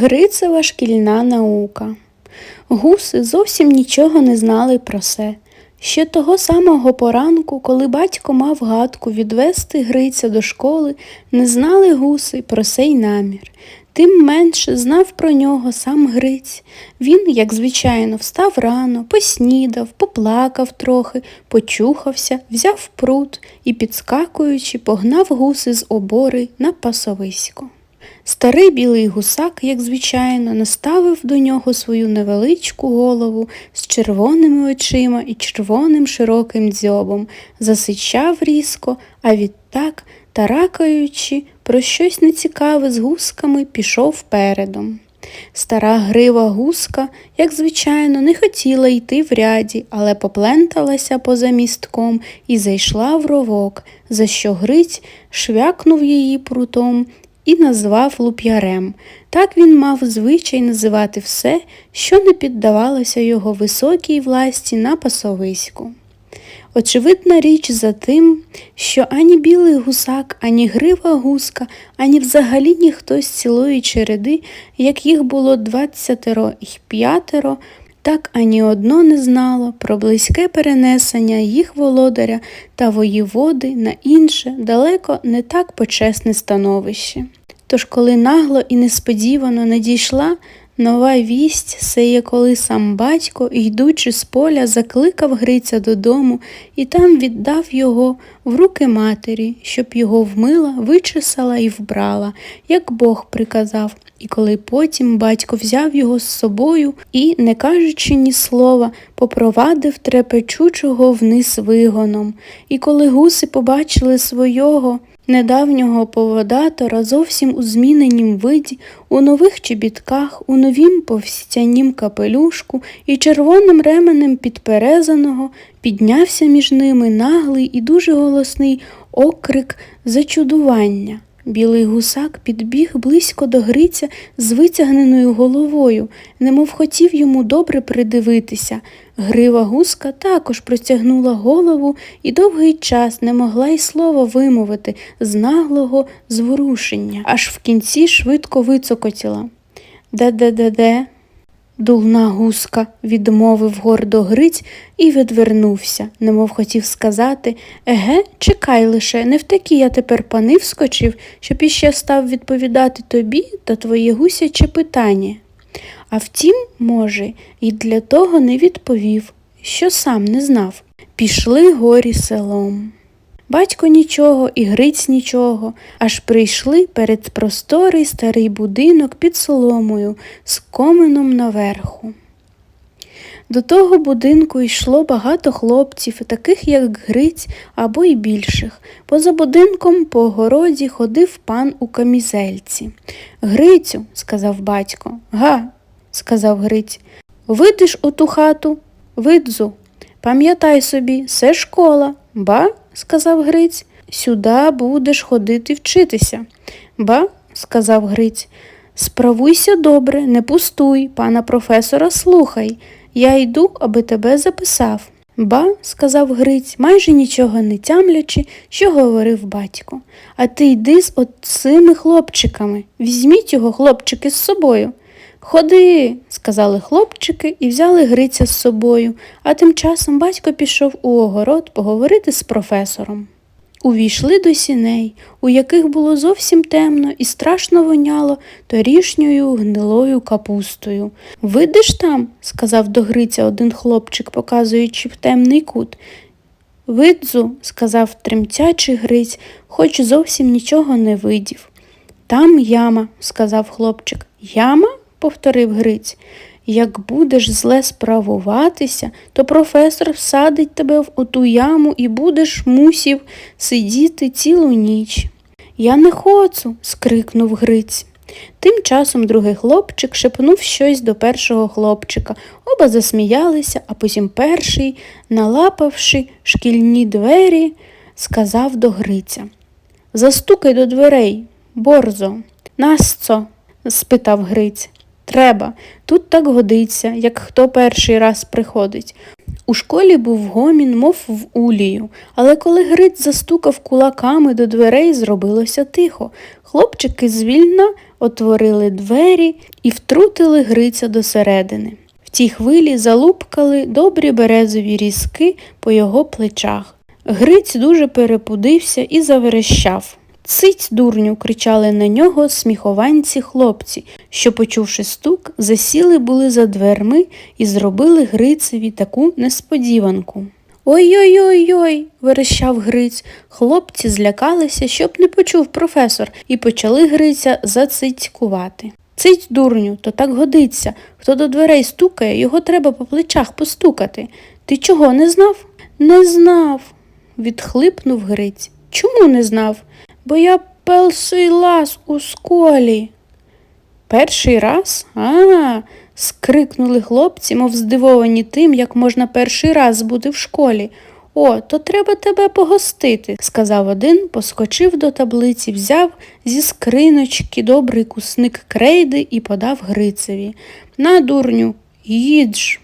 Грицева шкільна наука. Гуси зовсім нічого не знали про це. Ще того самого поранку, коли батько мав гадку відвести Гриця до школи, не знали гуси про сей намір. Тим менше знав про нього сам Гриць. Він, як звичайно, встав рано, поснідав, поплакав трохи, почухався, взяв прут і, підскакуючи, погнав гуси з обори на пасовисько. Старий білий гусак, як звичайно, наставив до нього свою невеличку голову з червоними очима і червоним широким дзьобом, засичав різко, а відтак, таракаючи, про щось нецікаве з гусками, пішов передом. Стара грива гуска, як звичайно, не хотіла йти в ряді, але попленталася поза містком і зайшла в ровок, за що Гриць швякнув її прутом і назвав луп'ярем. Так він мав звичай називати все, що не піддавалося його високій власті на пасовиську. Очевидна річ за тим, що ані білий гусак, ані грива гуска, ані взагалі ніхто з цілої череди, як їх було двадцятеро і п'ятеро, так ані одно не знало про близьке перенесення їх володаря та воєводи на інше, далеко не так почесне становище. Тож, коли нагло і несподівано надійшла нова вість, сеє коли сам батько, йдучи з поля, закликав Гриця додому і там віддав його в руки матері, щоб його вмила, вичесала і вбрала, як Бог приказав. І коли потім батько взяв його з собою і, не кажучи ні слова, попровадив трепечучого вниз вигоном. І коли гуси побачили свого недавнього поводатора зовсім у зміненім виді, у нових чобітках, у новім повстянім капелюшку і червоним ременем підперезаного, піднявся між ними наглий і дуже голосний окрик зачудування. Білий гусак підбіг близько до Гриця з витягненою головою, немов хотів йому добре придивитися. Грива гуска також протягнула голову і довгий час не могла й слова вимовити з наглого зворушення, аж в кінці швидко вицокотіла. Де-де-де-де? Дулна гуска, відмовив гордо Гриць і відвернувся, немов хотів сказати Еге, чекай лише, не в такі я тепер пани вскочив, щоб іще став відповідати тобі та твоє гусяче питання. А втім, може, і для того не відповів, що сам не знав. Пішли горі селом. Батько нічого і Гриць нічого, аж прийшли перед просторий старий будинок під соломою з комином наверху. До того будинку йшло багато хлопців, таких як Гриць або й більших. Поза будинком по огороді ходив пан у камізельці. Грицю, сказав батько. Га, сказав Гриць. Видиш у ту хату? Видзу. Пам'ятай собі, це школа, ба? Сказав Гриць. Сюди будеш ходити вчитися. Ба, сказав Гриць. Справуйся добре, не пустуй, пана професора, слухай. Я йду, аби тебе записав. Ба, сказав Гриць, майже нічого не тямлячи, що говорив батько. А ти йди з оцими хлопчиками. Візьміть його, хлопчики, з собою. Ходи, сказали хлопчики і взяли Гриця з собою, а тим часом батько пішов у огород поговорити з професором. Увійшли до сіней, у яких було зовсім темно і страшно воняло торішньою гнилою капустою. Видиш там, сказав до Гриця один хлопчик, показуючи в темний кут. Видзу, сказав тремтячий Гриць, хоч зовсім нічого не видів. Там яма, сказав хлопчик. Яма? Повторив Гриць. Як будеш зле справуватися, то професор всадить тебе в оту яму і будеш мусів сидіти цілу ніч. Я не хочу, скрикнув Гриць. Тим часом другий хлопчик шепнув щось до першого хлопчика. Оба засміялися, а потім перший, налапавши шкільні двері, сказав до Гриця Застукай до дверей, борзо. Насцо? спитав Гриць. Треба, тут так годиться, як хто перший раз приходить. У школі був гомін, мов в улію, але коли Гриць застукав кулаками до дверей, зробилося тихо. Хлопчики звільно отворили двері і втрутили Гриця досередини. В тій хвилі залупкали добрі березові різки по його плечах. Гриць дуже перепудився і заверещав. Цить, дурню, кричали на нього сміхованці хлопці, що, почувши стук, засіли були за дверми і зробили Грицеві таку несподіванку. Ой-ой-ой, ой верещав Гриць. Хлопці злякалися, щоб не почув професор, і почали Гриця зацицькувати. Цить, дурню, то так годиться. Хто до дверей стукає, його треба по плечах постукати. Ти чого не знав? Не знав, відхлипнув Гриць. Чому не знав? Бо я перший лаз у сколі. Перший раз? А, скрикнули хлопці, мов здивовані тим, як можна перший раз бути в школі. О, то треба тебе погостити, сказав один, поскочив до таблиці, взяв зі скриночки добрий кусник крейди і подав Грицеві. На, дурню, їдж,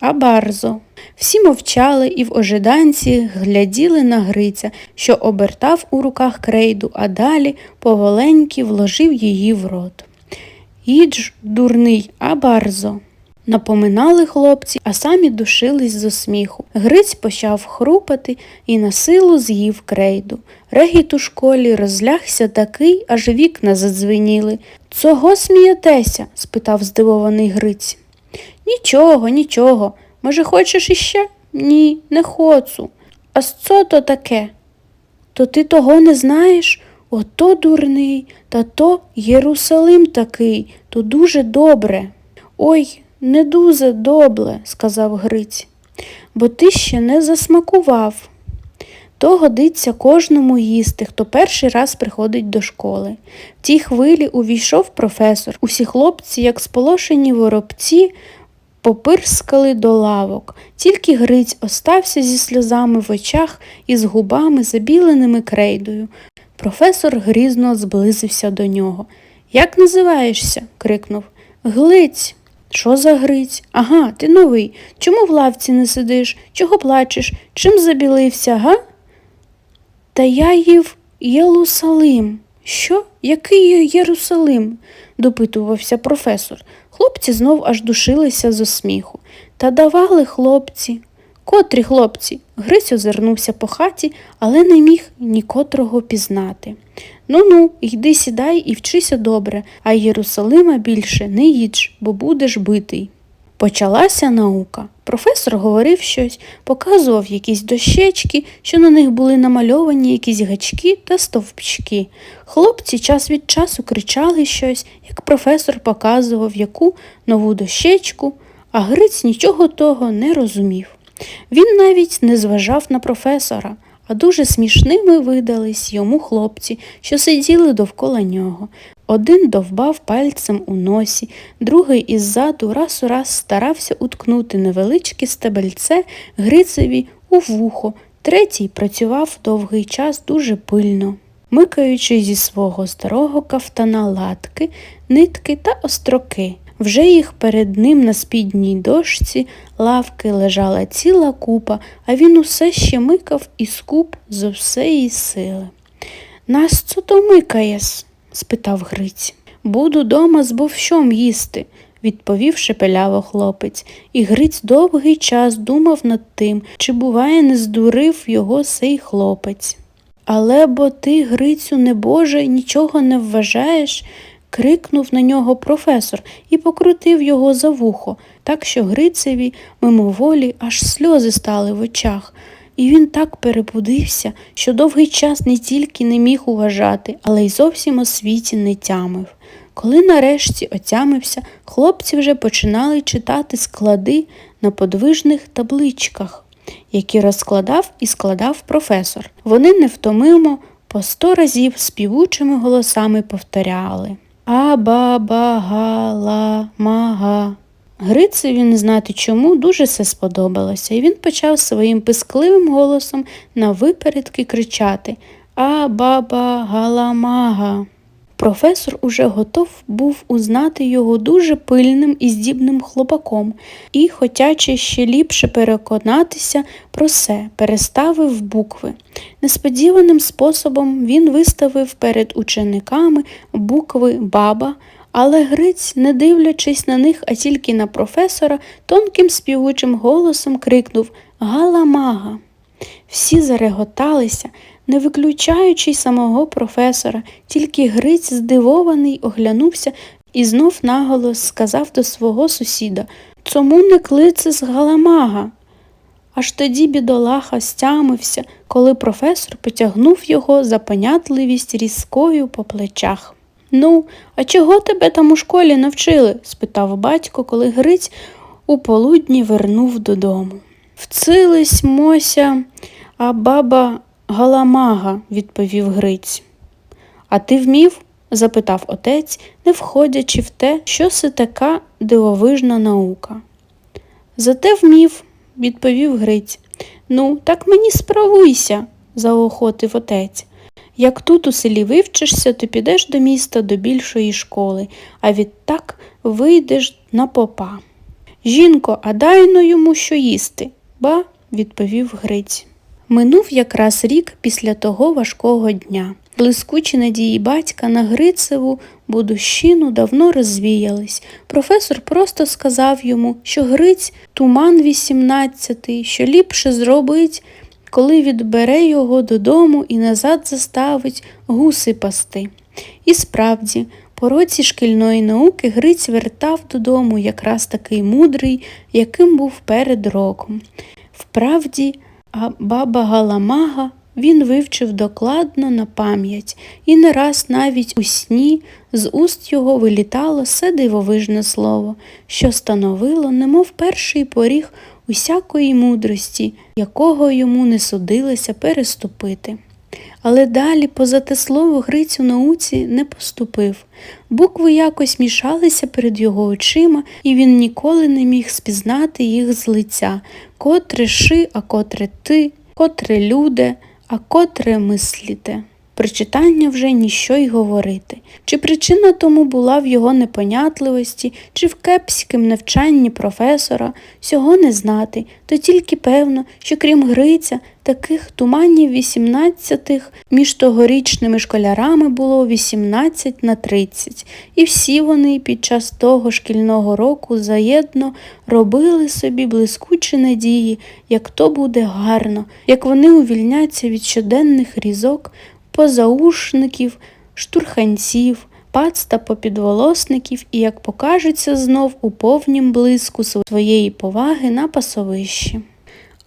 а барзо. Всі мовчали і в ожиданці гляділи на Гриця, що обертав у руках крейду, а далі поволеньки вложив її в рот. Їдж, дурний, а барзо. Напоминали хлопці, а самі душились зо сміху. Гриць почав хрупати і на силу з'їв крейду. Регіт у школі розлягся такий, аж вікна задзвеніли. Цього смієтеся? спитав здивований Гриць. Нічого, нічого. Може, хочеш іще? Ні, не хочу. А що то таке? То ти того не знаєш? Ото дурний, та то Єрусалим такий, то дуже добре. Ой, не дуже добре, сказав Гриць, бо ти ще не засмакував. То годиться кожному їсти, хто перший раз приходить до школи. В тій хвилі увійшов професор. Усі хлопці, як сполошені воробці, попирскали до лавок. Тільки Гриць остався зі сльозами в очах і з губами, забіленими крейдою. Професор грізно зблизився до нього. Як називаєшся? крикнув. Глиць. Що за Гриць? Ага, ти новий. Чому в лавці не сидиш? Чого плачеш? Чим забілився, га? Та я їв Єрусалим. Що? Який Єрусалим? допитувався професор. Хлопці знов аж душилися зо сміху. Та давали хлопці. Котрі хлопці? Грись озирнувся по хаті, але не міг нікотрого пізнати. Ну ну, йди сідай і вчися добре, а Єрусалима більше не їдж, бо будеш битий. Почалася наука. Професор говорив щось, показував якісь дощечки, що на них були намальовані якісь гачки та стовпчики. Хлопці час від часу кричали щось, як професор показував яку нову дощечку, а Гриць нічого того не розумів. Він навіть не зважав на професора, а дуже смішними видались йому хлопці, що сиділи довкола нього. Один довбав пальцем у носі, другий іззаду раз у раз старався уткнути невеличке стебельце Грицеві у вухо, третій працював довгий час дуже пильно, микаючи зі свого старого кафтана латки, нитки та остроки. Вже їх перед ним на спідній дошці лавки лежала ціла купа, а він усе ще микав і скуп зо всеї сили. Нас то микаєс? спитав Гриць. Буду дома з бовщом їсти, відповів шепеляво хлопець, і Гриць довгий час думав над тим, чи, буває, не здурив його сей хлопець. Але бо ти, Грицю, небоже, нічого не вважаєш, крикнув на нього професор і покрутив його за вухо, так що Грицеві мимоволі аж сльози стали в очах. І він так перебудився, що довгий час не тільки не міг уважати, але й зовсім у світі не тямив. Коли нарешті отямився, хлопці вже починали читати склади на подвижних табличках, які розкладав і складав професор. Вони невтомимо по сто разів співучими голосами повторяли А-ба-ба-га-ла-ма-га. Грицеві не знати чому дуже все сподобалося, і він почав своїм пискливим голосом на випередки кричати А-ба-ба-галамага. Професор уже готов був узнати його дуже пильним і здібним хлопаком, і, хотячи ще ліпше переконатися про це, переставив букви. Несподіваним способом він виставив перед учениками букви баба, але Гриць, не дивлячись на них, а тільки на професора, тонким співучим голосом крикнув Галамага. Всі зареготалися, не виключаючи й самого професора, тільки Гриць, здивований, оглянувся і знов наголос сказав до свого сусіда Цому не клице з галамага. Аж тоді бідолаха стямився, коли професор потягнув його за понятливість різкою по плечах. Ну, а чого тебе там у школі навчили? спитав батько, коли Гриць у полудні вернув додому. Вцились Мося, а баба Галамага, відповів Гриць. А ти вмів? запитав отець, не входячи в те, що це така дивовижна наука. Зате вмів, відповів Гриць. Ну, так мені справуйся, заохотив отець. Як тут у селі вивчишся, то підеш до міста до більшої школи, а відтак вийдеш на попа. Жінко, а дай но йому що їсти, ба, відповів Гриць. Минув якраз рік після того важкого дня. Блискучі надії батька на Грицеву будущину давно розвіялись. Професор просто сказав йому, що Гриць туман вісімнадцятий, що ліпше зробить, коли відбере його додому і назад заставить гуси пасти. І справді, по році шкільної науки Гриць вертав додому якраз такий мудрий, яким був перед роком. Вправді, а баба Галамага він вивчив докладно на пам'ять, і не раз навіть у сні з уст його вилітало все дивовижне слово, що становило, немов перший поріг усякої мудрості, якого йому не судилося переступити. Але далі, поза те слово, Гриць у науці не поступив. Букви якось мішалися перед його очима, і він ніколи не міг спізнати їх з лиця, котре ши, а котре ти, котре люде, а котре мисліте. Про читання вже ніщо й говорити. Чи причина тому була в його непонятливості, чи в кепськім навчанні професора, цього не знати, то тільки певно, що крім Гриця, таких туманів вісімнадцятих між тогорічними школярами було 18 на 30, і всі вони під час того шкільного року заєдно робили собі блискучі надії, як то буде гарно, як вони увільняться від щоденних різок позаушників, штурханців, пац та попідволосників і, як покажеться знов у повнім блиску своєї поваги на пасовищі.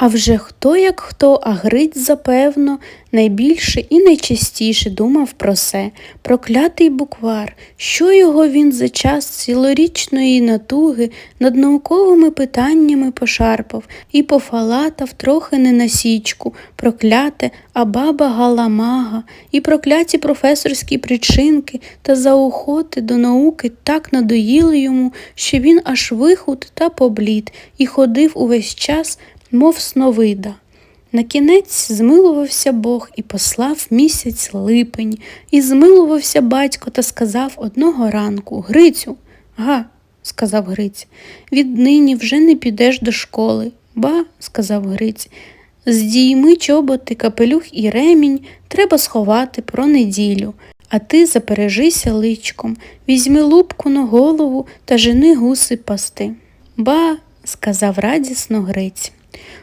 А вже хто як хто, а Гриць, запевно, найбільше і найчастіше думав про це, проклятий буквар, що його він за час цілорічної натуги над науковими питаннями пошарпав і пофалатав трохи не на січку, прокляте, а баба галамага, і прокляті професорські причинки та заохоти до науки так надоїли йому, що він аж вихуд та поблід і ходив увесь час мов сновида. Накінець змилувався Бог і послав місяць липень, і змилувався батько та сказав одного ранку Грицю, га, сказав Гриць, віднині вже не підеш до школи. Ба, сказав Гриць, здійми чоботи, капелюх і ремінь треба сховати про неділю, а ти запережися личком, візьми лупку на голову та жени гуси пасти. Ба, сказав радісно Гриць.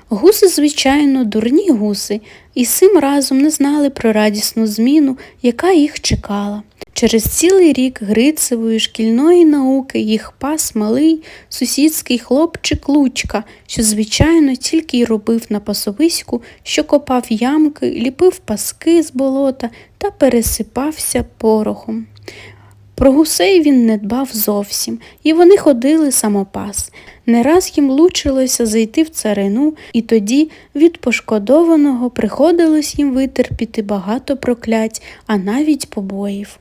Гуси, звичайно, дурні гуси, і сим разом не знали про радісну зміну, яка їх чекала. Через цілий рік Грицевої шкільної науки їх пас малий сусідський хлопчик Лучка, що, звичайно, тільки й робив на пасовиську, що копав ямки, ліпив паски з болота та пересипався порохом. Про гусей він не дбав зовсім, і вони ходили самопас. Не раз їм лучилося зайти в царину, і тоді від пошкодованого приходилось їм витерпіти багато проклять, а навіть побоїв.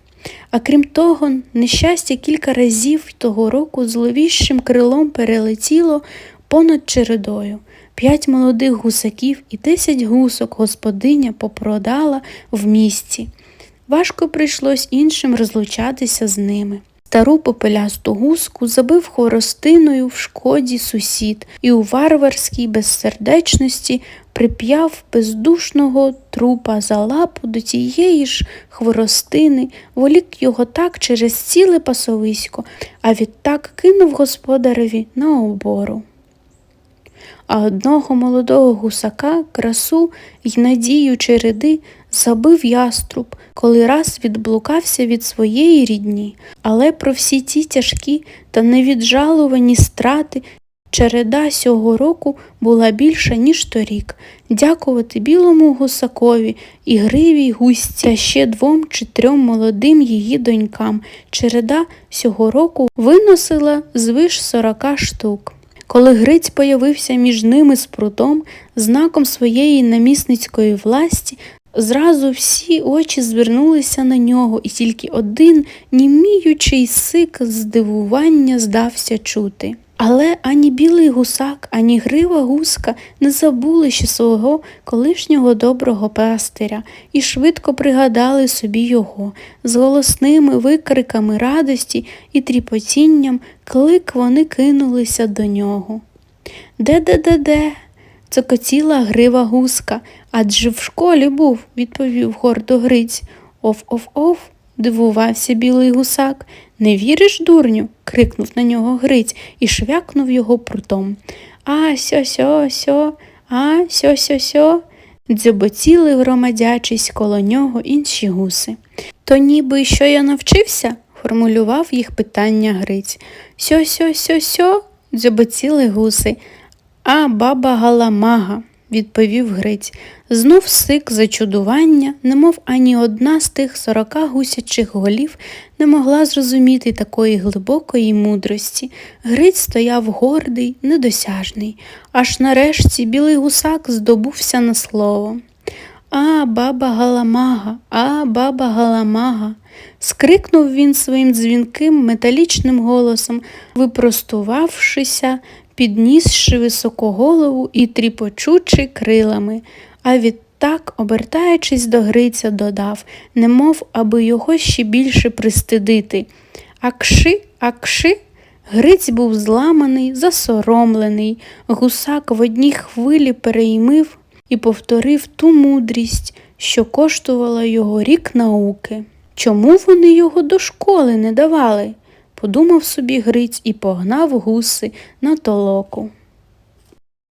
А крім того, нещастя кілька разів того року зловіщим крилом перелетіло понад чередою. П'ять молодих гусаків і десять гусок господиня попродала в місті. Важко прийшлось іншим розлучатися з ними. Стару попелясту гуску забив хворостиною в шкоді сусід і у варварській безсердечності прип'яв бездушного трупа за лапу до тієї ж хворостини, волік його так через ціле пасовисько, а відтак кинув господареві на обору. А одного молодого гусака, красу й надію череди забив яструб, коли раз відблукався від своєї рідні, але про всі ті тяжкі та невіджалувані страти череда сього року була більша, ніж торік. Дякувати білому гусакові і гривій гусці, а ще двом чи трьом молодим її донькам. Череда сього року виносила звиш сорока штук. Коли Гриць появився між ними з прутом, знаком своєї намісницької власті, зразу всі очі звернулися на нього, і тільки один німіючий сик здивування здався чути. Але ані білий гусак, ані грива гуска не забули ще свого колишнього доброго пастиря і швидко пригадали собі його. З голосними викриками радості і тріпотінням клик вони кинулися до нього. Де-де-де-де? Цокотіла грива гуска. Адже в школі був, відповів гордо Гриць. Оф-оф-оф, дивувався білий гусак. Не віриш, дурню? крикнув на нього Гриць і швякнув його прутом. А сьо сьо сьо, а сьо сьо сьо. Дзьоботіли, громадячись коло нього інші гуси. То ніби що я навчився? формулював їх питання Гриць. Сьо сьо сьо сьо, дзьоботіли гуси. А баба Галамага, відповів Гриць. Знов сик зачудування, немов ані одна з тих сорока гусячих голів не могла зрозуміти такої глибокої мудрості. Гриць стояв гордий, недосяжний, аж нарешті білий гусак здобувся на слово. А, баба Галамага, а, баба Галамага. Скрикнув він своїм дзвінким металічним голосом, випростувавшися, піднісши високу голову і тріпочучи крилами, а відтак, обертаючись до Гриця, додав, немов аби його ще більше пристидити. Акши, акши. Гриць був зламаний, засоромлений, гусак в одній хвилі переймив і повторив ту мудрість, що коштувала його рік науки. Чому вони його до школи не давали? подумав собі Гриць і погнав гуси на толоку.